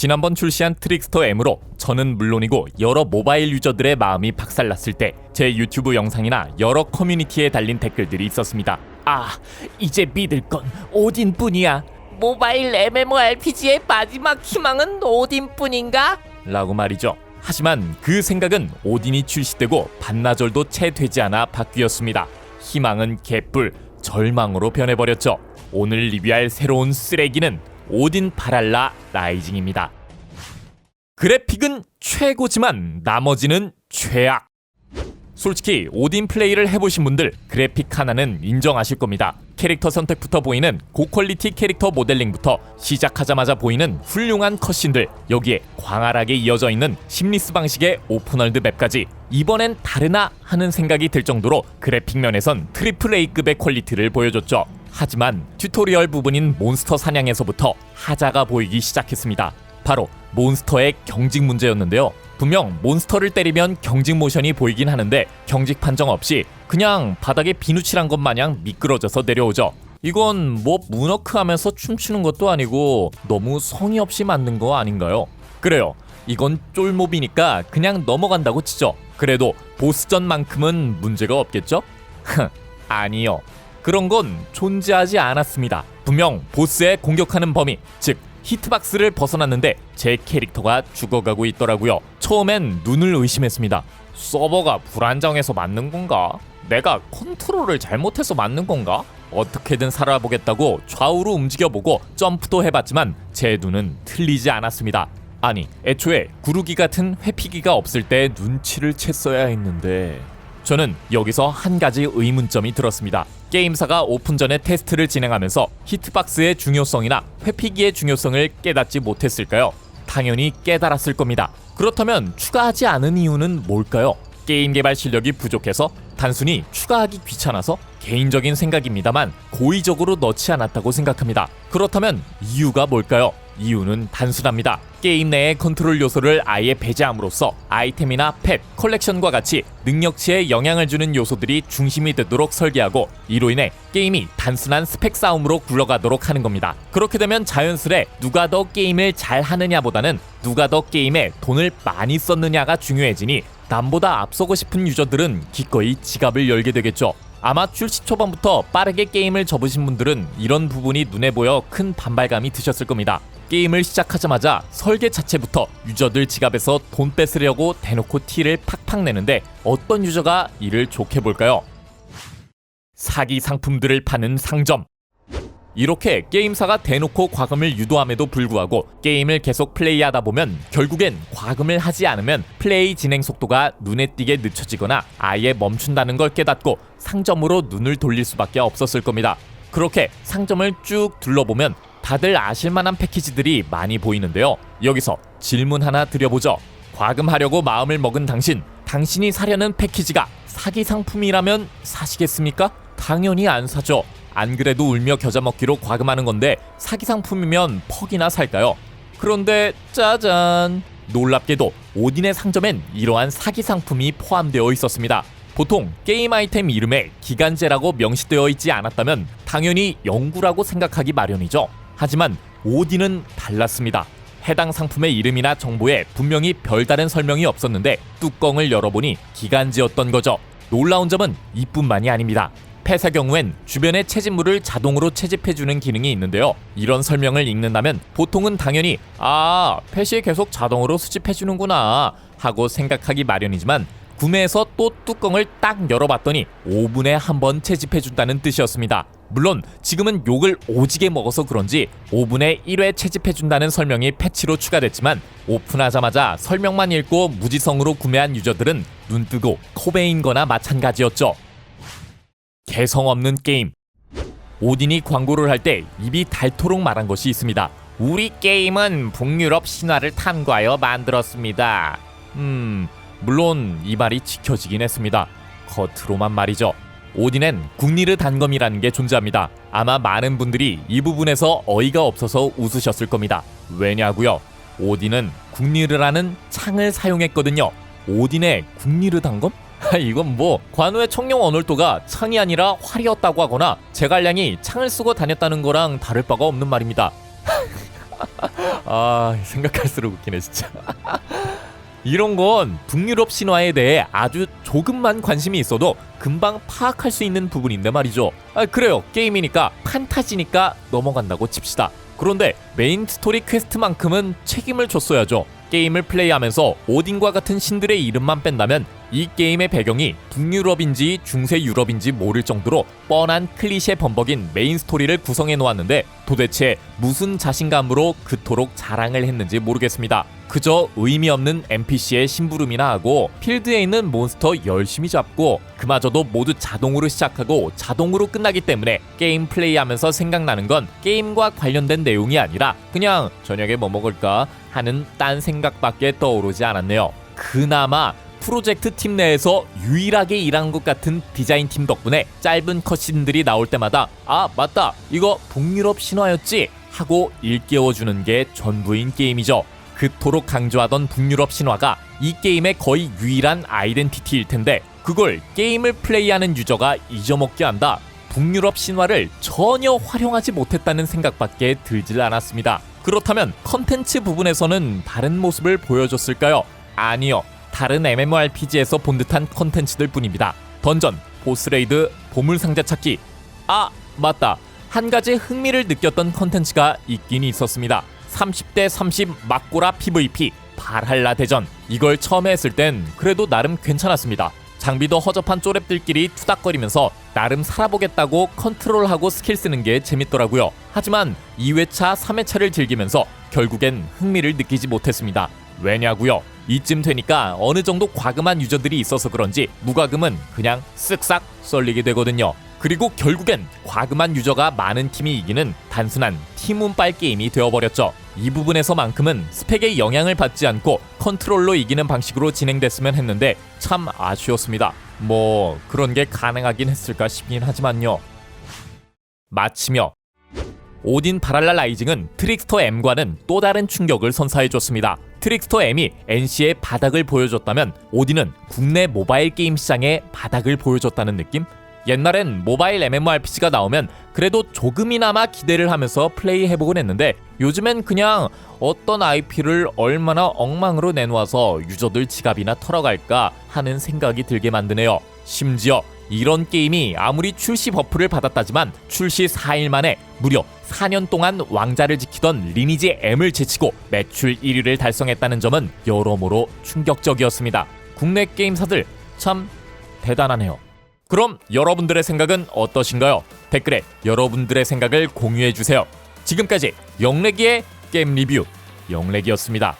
지난번 출시한 트릭스터 M으로 저는 물론이고 여러 모바일 유저들의 마음이 박살났을 때 제 유튜브 영상이나 여러 커뮤니티에 달린 댓글들이 있었습니다. 아, 이제 믿을 건 오딘뿐이야. 모바일 MMORPG의 마지막 희망은 오딘뿐인가? 라고 말이죠. 하지만 그 생각은 오딘이 출시되고 반나절도 채 되지 않아 바뀌었습니다. 희망은 개뿔, 절망으로 변해버렸죠. 오늘 리뷰할 새로운 쓰레기는 오딘 바랄라 라이징입니다. 그래픽은 최고지만 나머지는 최악. 솔직히 오딘 플레이를 해보신 분들 그래픽 하나는 인정하실 겁니다. 캐릭터 선택부터 보이는 고퀄리티 캐릭터 모델링부터 시작하자마자 보이는 훌륭한 컷신들 여기에 광활하게 이어져 있는 심리스 방식의 오픈월드 맵까지 이번엔 다르나 하는 생각이 들 정도로 그래픽 면에선 트리플 A급의 퀄리티를 보여줬죠. 하지만 튜토리얼 부분인 몬스터 사냥에서부터 하자가 보이기 시작했습니다. 바로 몬스터의 경직 문제였는데요. 분명 몬스터를 때리면 경직 모션이 보이긴 하는데 경직 판정 없이 그냥 바닥에 비누칠한 것 마냥 미끄러져서 내려오죠. 이건 뭐 문워크 하면서 춤추는 것도 아니고 너무 성의 없이 만든 거 아닌가요? 그래요. 이건 쫄몹이니까 그냥 넘어간다고 치죠. 그래도 보스전만큼은 문제가 없겠죠? 아니요. 그런 건 존재하지 않았습니다. 분명 보스의 공격하는 범위, 즉 히트박스를 벗어났는데 제 캐릭터가 죽어가고 있더라고요. 처음엔 눈을 의심했습니다. 서버가 불안정해서 맞는 건가? 내가 컨트롤을 잘못해서 맞는 건가? 어떻게든 살아보겠다고 좌우로 움직여보고 점프도 해봤지만 제 눈은 틀리지 않았습니다. 아니, 애초에 구르기 같은 회피기가 없을 때 눈치를 챘어야 했는데 저는 여기서 한 가지 의문점이 들었습니다. 게임사가 오픈 전에 테스트를 진행하면서 히트박스의 중요성이나 회피기의 중요성을 깨닫지 못했을까요? 당연히 깨달았을 겁니다. 그렇다면 추가하지 않은 이유는 뭘까요? 게임 개발 실력이 부족해서 단순히 추가하기 귀찮아서 개인적인 생각입니다만 고의적으로 넣지 않았다고 생각합니다. 그렇다면 이유가 뭘까요? 이유는 단순합니다. 게임 내의 컨트롤 요소를 아예 배제함으로써 아이템이나 펫, 컬렉션과 같이 능력치에 영향을 주는 요소들이 중심이 되도록 설계하고 이로 인해 게임이 단순한 스펙 싸움으로 굴러가도록 하는 겁니다. 그렇게 되면 자연스레 누가 더 게임을 잘 하느냐보다는 누가 더 게임에 돈을 많이 썼느냐가 중요해지니 남보다 앞서고 싶은 유저들은 기꺼이 지갑을 열게 되겠죠. 아마 출시 초반부터 빠르게 게임을 접으신 분들은 이런 부분이 눈에 보여 큰 반발감이 드셨을 겁니다. 게임을 시작하자마자 설계 자체부터 유저들 지갑에서 돈 뺏으려고 대놓고 티를 팍팍 내는데 어떤 유저가 이를 좋게 볼까요? 사기 상품들을 파는 상점. 이렇게 게임사가 대놓고 과금을 유도함에도 불구하고 게임을 계속 플레이하다 보면 결국엔 과금을 하지 않으면 플레이 진행 속도가 눈에 띄게 늦춰지거나 아예 멈춘다는 걸 깨닫고 상점으로 눈을 돌릴 수밖에 없었을 겁니다. 그렇게 상점을 쭉 둘러보면 다들 아실만한 패키지들이 많이 보이는데요. 여기서 질문 하나 드려보죠. 과금하려고 마음을 먹은 당신, 당신이 사려는 패키지가 사기 상품이라면 사시겠습니까? 당연히 안 사죠. 안 그래도 울며 겨자 먹기로 과금하는 건데 사기 상품이면 퍽이나 살까요? 그런데 짜잔 놀랍게도 오딘의 상점엔 이러한 사기 상품이 포함되어 있었습니다. 보통 게임 아이템 이름에 기간제라고 명시되어 있지 않았다면 당연히 영구라고 생각하기 마련이죠. 하지만 오딘은 달랐습니다. 해당 상품의 이름이나 정보에 분명히 별다른 설명이 없었는데 뚜껑을 열어보니 기간제였던 거죠. 놀라운 점은 이뿐만이 아닙니다. 펫의 경우엔 주변의 채집물을 자동으로 채집해주는 기능이 있는데요. 이런 설명을 읽는다면 보통은 당연히 아, 펫이 계속 자동으로 수집해주는구나 하고 생각하기 마련이지만 구매해서 또 뚜껑을 딱 열어봤더니 5분에 한 번 채집해준다는 뜻이었습니다. 물론 지금은 욕을 오지게 먹어서 그런지 5분에 1회 채집해준다는 설명이 패치로 추가됐지만 오픈하자마자 설명만 읽고 무지성으로 구매한 유저들은 눈뜨고 코베인 거나 마찬가지였죠. 개성 없는 게임. 오딘이 광고를 할 때 입이 닳도록 말한 것이 있습니다. 우리 게임은 북유럽 신화를 탐구하여 만들었습니다. 음, 물론 이 말이 지켜지긴 했습니다. 겉으로만 말이죠. 오딘엔 국리르 단검이라는 게 존재합니다. 아마 많은 분들이 이 부분에서 어이가 없어서 웃으셨을 겁니다. 왜냐고요? 오딘은 국리르라는 창을 사용했거든요. 오딘의 국리르 단검? 이건 뭐 관우의 청룡 언월도가 창이 아니라 활이었다고 하거나 제갈량이 창을 쓰고 다녔다는 거랑 다를 바가 없는 말입니다. 아 생각할수록 웃기네 진짜. 이런 건 북유럽 신화에 대해 아주 조금만 관심이 있어도 금방 파악할 수 있는 부분인데 말이죠. 아, 그래요. 게임이니까 판타지니까 넘어간다고 칩시다. 그런데 메인 스토리 퀘스트만큼은 책임을 줬어야죠. 게임을 플레이하면서 오딘과 같은 신들의 이름만 뺀다면 이 게임의 배경이 북유럽인지 중세 유럽인지 모를 정도로 뻔한 클리셰 범벅인 메인 스토리를 구성해 놓았는데 도대체 무슨 자신감으로 그토록 자랑을 했는지 모르겠습니다. 그저 의미 없는 NPC의 심부름이나 하고 필드에 있는 몬스터 열심히 잡고 그마저도 모두 자동으로 시작하고 자동으로 끝나기 때문에 게임 플레이하면서 생각나는 건 게임과 관련된 내용이 아니라 그냥 저녁에 뭐 먹을까 하는 딴 생각밖에 떠오르지 않았네요. 그나마 프로젝트 팀 내에서 유일하게 일한 것 같은 디자인 팀 덕분에 짧은 컷신들이 나올 때마다 아 맞다 이거 북유럽 신화였지 하고 일깨워주는 게 전부인 게임이죠. 그토록 강조하던 북유럽 신화가 이 게임의 거의 유일한 아이덴티티일 텐데 그걸 게임을 플레이하는 유저가 잊어먹게 한다. 북유럽 신화를 전혀 활용하지 못했다는 생각밖에 들질 않았습니다. 그렇다면 컨텐츠 부분에서는 다른 모습을 보여줬을까요? 아니요. 다른 MMORPG에서 본 듯한 컨텐츠들 뿐입니다. 던전, 보스레이드, 보물상자 찾기. 아, 맞다. 한 가지 흥미를 느꼈던 컨텐츠가 있긴 있었습니다. 30대 30 막고라 PVP 발할라 대전. 이걸 처음에 했을 땐 그래도 나름 괜찮았습니다. 장비도 허접한 쪼랩들끼리 투닥거리면서 나름 살아보겠다고 컨트롤하고 스킬 쓰는 게 재밌더라고요. 하지만 2회차, 3회차를 즐기면서 결국엔 흥미를 느끼지 못했습니다. 왜냐고요? 이쯤 되니까 어느 정도 과금한 유저들이 있어서 그런지 무과금은 그냥 쓱싹 썰리게 되거든요. 그리고 결국엔 과금한 유저가 많은 팀이 이기는 단순한 팀 운빨 게임이 되어버렸죠. 이 부분에서만큼은 스펙의 영향을 받지 않고 컨트롤로 이기는 방식으로 진행됐으면 했는데 참 아쉬웠습니다. 뭐 그런 게 가능하긴 했을까 싶긴 하지만요. 마치며 오딘 바랄라 라이징은 트릭스터 M과는 또 다른 충격을 선사해줬습니다. 트릭스터 M이 NC의 바닥을 보여줬다면 오딘은 국내 모바일 게임 시장의 바닥을 보여줬다는 느낌? 옛날엔 모바일 MMORPG가 나오면 그래도 조금이나마 기대를 하면서 플레이해보곤 했는데 요즘엔 그냥 어떤 IP를 얼마나 엉망으로 내놓아서 유저들 지갑이나 털어갈까 하는 생각이 들게 만드네요. 심지어 이런 게임이 아무리 출시 버프를 받았다지만 출시 4일 만에 무려 4년 동안 왕자를 지키던 리니지 M을 제치고 매출 1위를 달성했다는 점은 여러모로 충격적이었습니다. 국내 게임사들 참 대단하네요. 그럼 여러분들의 생각은 어떠신가요? 댓글에 여러분들의 생각을 공유해 주세요. 지금까지 영래기의 게임 리뷰 영래기였습니다.